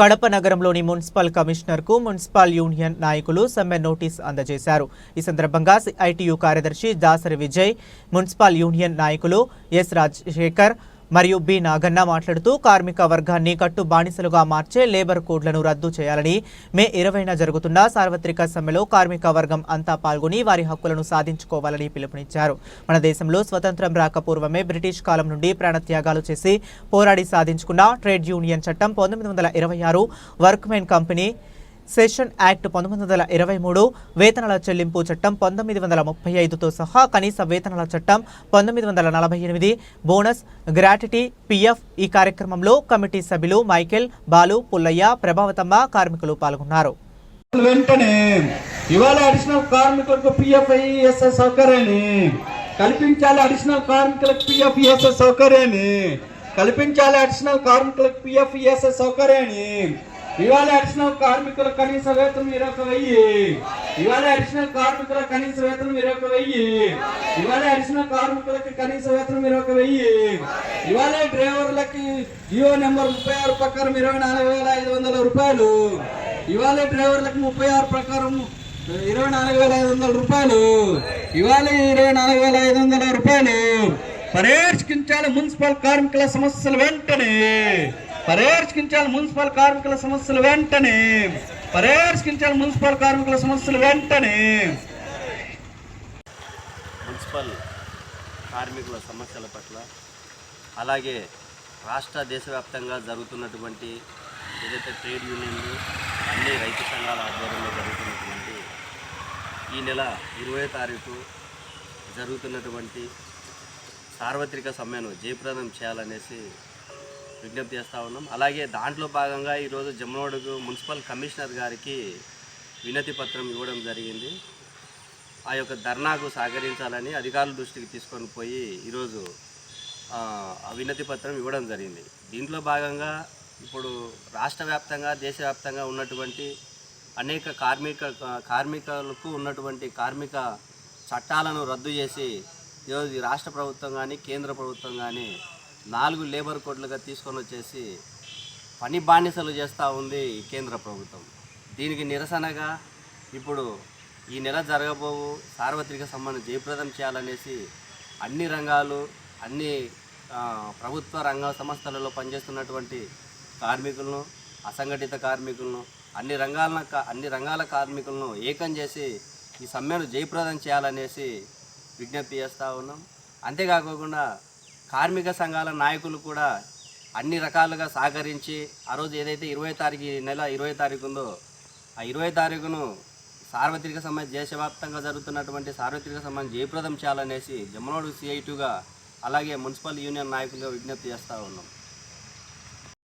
కడప నగరంలోని municipal కమిషనర్కు municipal union నాయకులు సమ్మె నోటీస్ అందజేశారు. ఈ సందర్భంగా ఐటీయూ కార్యదర్శి దాసరి విజయ్ మున్సిపల్ యూనియన్ నాయకులు ఎస్ రాజశేఖర్ మరియు బి. నాగన్న మాట్లాడుతూ కార్మిక వర్గాన్ని కట్టు బానిసలుగా మార్చే లేబర్ కోడ్లను రద్దు చేయాలని మే ఇరవైన జరుగుతున్న సార్వత్రిక సమ్మెలో కార్మిక వర్గం అంతా పాల్గొని వారి హక్కులను సాధించుకోవాలని పిలుపునిచ్చారు. మన దేశంలో స్వతంత్రం రాకపూర్వమే బ్రిటిష్ కాలం నుండి ప్రాణత్యాగాలు చేసి పోరాడి సాధించుకున్న ట్రేడ్ యూనియన్ చట్టం పంతొమ్మిది వందల ఇరవై ఆరు వర్క్మెన్ కంపెనీ సెషన్ యాక్ట్ పంతొమ్మిది వందల ఇరవై మూడు వేతనాల చెల్లింపు చట్టం పంతొమ్మిది వందల ముప్పై ఐదుతో సహా కనీస వేతనాల చట్టం పంతొమ్మిది వందల నలభై ఎనిమిది. బోనస్ గ్రాటిటీ పిఎఫ్ ఈ కార్యక్రమంలో కమిటీ సభ్యులు మైకేల్ బాలు పుల్లయ్య ప్రభావతమ్మ కార్మికులు పాల్గొన్నారు. వెంటనే ఇవాళ అడిషనల్ కార్మికులకు పిఎఫ్ఐఎస్ఎస్ సౌకర్యాన్ని కల్పించాలి అడిషనల్ కార్మికులకు పిఎఫ్ సౌకర్యాన్ని కల్పించాలి అడిషనల్ కార్మికులకు పిఎఫ్ సౌకర్యాన్ని ఇవాళ అడిషనల్ కార్మికుల కనీస వేతనం ఇరవై ఒక వెయ్యి. ఇవాళ అడిషనల్ కార్మికుల కనీస వేతనం ఇరవై ఒక వెయ్యి. ఇవాళ అడిషనల్ కార్మికులకి కనీస వేతనం ఇరవై ఒక వెయ్యి. ఇవాళ డ్రైవర్లకి జియో నెంబర్ ముప్పై ఆరు ప్రకారం ఇరవై నాలుగు వేల ఐదు వందల రూపాయలు. ఇవాళ డ్రైవర్లకు ముప్పై ఆరు ప్రకారం ఇరవై నాలుగు వేల ఐదు వందల రూపాయలు. ఇవాళ ఇరవై నాలుగు వేల ఐదు వందల రూపాయలు. పరిష్కరించాలి మున్సిపల్ కార్మికుల సమస్యలు వెంటనే పరిష్కరించాలి మున్సిపల్ కార్మికుల సమస్యలు వెంటనే. పరిష్కరించాలి మున్సిపల్ కార్మికుల సమస్యలు వెంటనే. మున్సిపల్ కార్మికుల సమస్యల పట్ల అలాగే రాష్ట్ర దేశవ్యాప్తంగా జరుగుతున్నటువంటి ఏదైతే ట్రేడ్ యూనియన్లు అన్ని రైతు సంఘాల ఆధ్వర్యంలో జరుగుతున్నటువంటి ఈ నెల ఇరవై తారీఖు జరుగుతున్నటువంటి సార్వత్రిక సమ్మెను జయప్రదం చేయాలనేసి విజ్ఞప్తి చేస్తూ ఉన్నాం. అలాగే దాంట్లో భాగంగా ఈరోజు జమ్మనోడుకు మున్సిపల్ కమిషనర్ గారికి వినతి పత్రం ఇవ్వడం జరిగింది. ఆ యొక్క ధర్నాకు సహకరించాలని అధికారుల దృష్టికి తీసుకొని పోయి ఈరోజు ఆ, వినతి పత్రం ఇవ్వడం జరిగింది. దీంట్లో భాగంగా ఇప్పుడు రాష్ట్ర వ్యాప్తంగా దేశవ్యాప్తంగా ఉన్నటువంటి అనేక కార్మిక కార్మికులకు ఉన్నటువంటి కార్మిక చట్టాలను రద్దు చేసి ఈరోజు ఈ రాష్ట్ర ప్రభుత్వం కానీ కేంద్ర ప్రభుత్వం కానీ నాలుగు లేబర్ కోడ్లుగా తీసుకొని వచ్చేసి పని బానిసలు చేస్తూ ఉంది ఈ కేంద్ర ప్రభుత్వం. దీనికి నిరసనగా ఇప్పుడు ఈ నెల జరగబోవు సార్వత్రిక సమ్మెను జయప్రదం చేయాలనేసి అన్ని రంగాలు అన్ని ప్రభుత్వ రంగ సంస్థలలో పనిచేస్తున్నటువంటి కార్మికులను అసంఘటిత కార్మికులను అన్ని రంగాల అన్ని రంగాల కార్మికులను ఏకం చేసి ఈ సమ్మెను జయప్రదం చేయాలనేసి విజ్ఞప్తి చేస్తూ ఉన్నాం. అంతేకాకుండా కార్మిక సంఘాల నాయకులు కూడా అన్ని రకాలుగా సహకరించి ఆ రోజు ఏదైతే ఇరవై తారీఖు ఈ నెల ఇరవై తారీఖు ఉందో ఆ ఇరవై తారీఖును సార్వత్రిక సమ్మె దేశవ్యాప్తంగా జరుగుతున్నటువంటి సార్వత్రిక సమ్మెను జయప్రదం చేయాలనేసి జమ్మనోడు సిఐటుగా అలాగే మున్సిపల్ యూనియన్ నాయకులుగా విజ్ఞప్తి చేస్తూ ఉన్నాం.